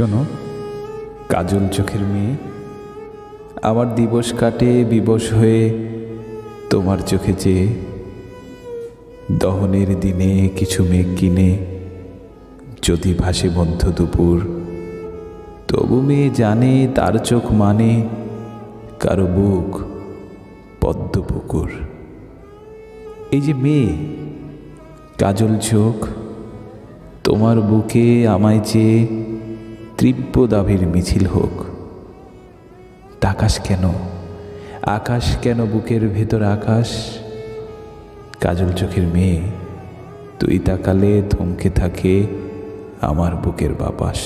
শোনো, কাজল চোখের মেয়ে, আমার দিবস কাটে বিবশ হয়ে তোমার চোখে চেয়ে। দহনের দিনে কিছু মেঘ কিনে, যদি ভাসে বন্ধ দুপুর, তবু মেয়ে জানে তার চোখ মানে কারও বুক পদ্ম পুকুর। এই যে মেয়ে, কাজল চোখ, তোমার বুকে আমায় চেয়ে তীব্র দাবির মিছিল হোক। তাকাশ কেন? আকাশ কেন বুকের ভেতর আকাশ? কাজল চোখের মেয়ে, তুই তাকালে থমকে থাকে আমার বুকের বাপাস।